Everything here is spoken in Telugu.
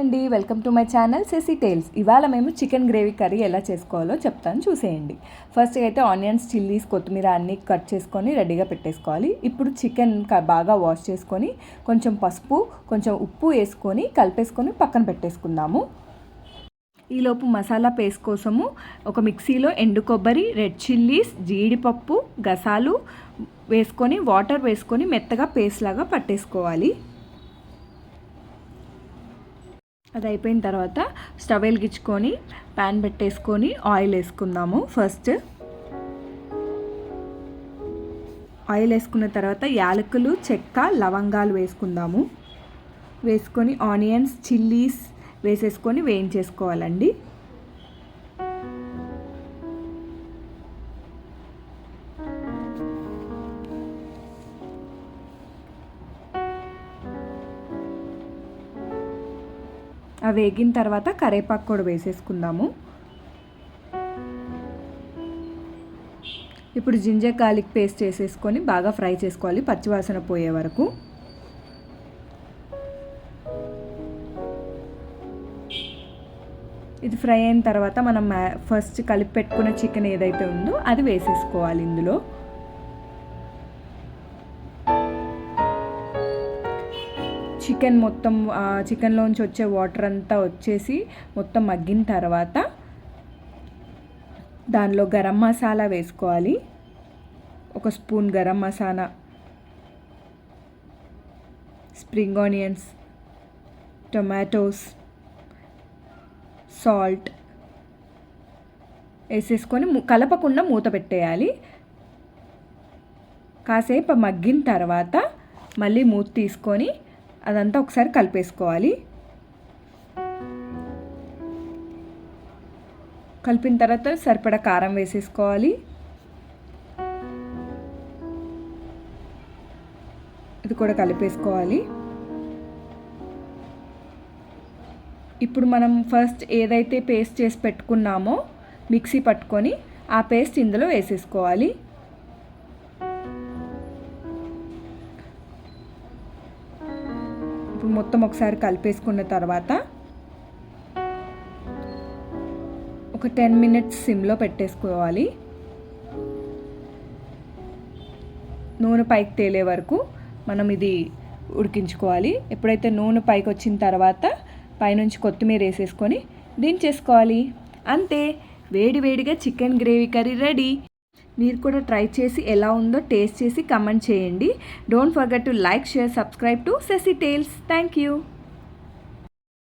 అండి. Welcome to my channel Sesi Tales. ఇవాళ మేము చికెన్ గ్రేవీ కర్రీ ఎలా చేసుకోవాలో చెప్తాను చూసేయండి. ఫస్ట్ అయితే ఆనియన్స్ చిల్లీస్ కొత్తిమీర అన్నీ కట్ చేసుకొని రెడీగా పెట్టేసుకోవాలి. ఇప్పుడు చికెన్ క- బాగా వాష్ చేసుకొని కొంచెం పసుపు కొంచెం ఉప్పు వేసుకొని కలిపేసుకొని పక్కన పెట్టేసుకుందాము. ఈలోపు మసాలా పేస్ట్ కోసము ఒక మిక్సీలో ఎండు కొబ్బరి రెడ్ చిల్లీస్ జీడిపప్పు గసాలు వేసుకొని వాటర్ వేసుకొని మెత్తగా పేస్ట్ లాగా పట్టేసుకోవాలి. అది అయిపోయిన తర్వాత స్టవ్ వెలిగించుకొని ప్యాన్ పెట్టేసుకొని ఆయిల్ వేసుకుందాము. ఫస్ట్ ఆయిల్ వేసుకున్న తర్వాత యాలకులు చెక్క లవంగాలు వేసుకుందాము. వేసుకొని ఆనియన్స్ చిల్లీస్ వేసేసుకొని వేయించేసుకోవాలండి. అవి వేగిన తర్వాత కరేపాకు కూడా వేసేసుకుందాము. ఇప్పుడు జింజర్ గార్లిక్ పేస్ట్ వేసేసుకొని బాగా ఫ్రై చేసుకోవాలి పచ్చివాసన పోయే వరకు. ఇది ఫ్రై అయిన తర్వాత మనం ఫస్ట్ కలిపి పెట్టుకున్న చికెన్ ఏదైతే ఉందో అది వేసేసుకోవాలి ఇందులో. చికెన్ మొత్తం చికెన్లోంచి వచ్చే వాటర్ అంతా వచ్చేసి మొత్తం మగ్గిన తర్వాత దానిలో గరం మసాలా వేసుకోవాలి. ఒక spoon garam masala spring onions tomatoes salt వేసేసుకొని కలపకుండా మూత పెట్టేయాలి. కాసేపు మగ్గిన తర్వాత మళ్ళీ మూత తీసుకొని అదంతా ఒకసారి కలిపేసుకోవాలి. కలిపిన తర్వాత సరిపడా కారం వేసేసుకోవాలి. ఇది కూడా కలిపేసుకోవాలి. ఇప్పుడు మనం ఫస్ట్ ఏదైతే పేస్ట్ చేసి పెట్టుకున్నామో మిక్సీ పట్టుకొని ఆ పేస్ట్ ఇందులో వేసేసుకోవాలి. ఇప్పుడు మొత్తం ఒకసారి కలిపేసుకున్న తర్వాత ఒక టెన్ మినిట్స్ సిమ్లో పెట్టేసుకోవాలి. నూనె పైకి తేలే వరకు మనం ఇది ఉడికించుకోవాలి. ఎప్పుడైతే నూనె పైకి వచ్చిన తర్వాత పైనుంచి కొత్తిమీర వేసేసుకొని దించేసుకోవాలి. అంతే వేడి వేడిగా చికెన్ గ్రేవీ కర్రీ రెడీ. మీరు కూడా ట్రై చేసి ఎలా ఉందో టేస్ట్ చేసి కమెంట్ చేయండి. Don't forget to like share subscribe to Sesi Tales thank you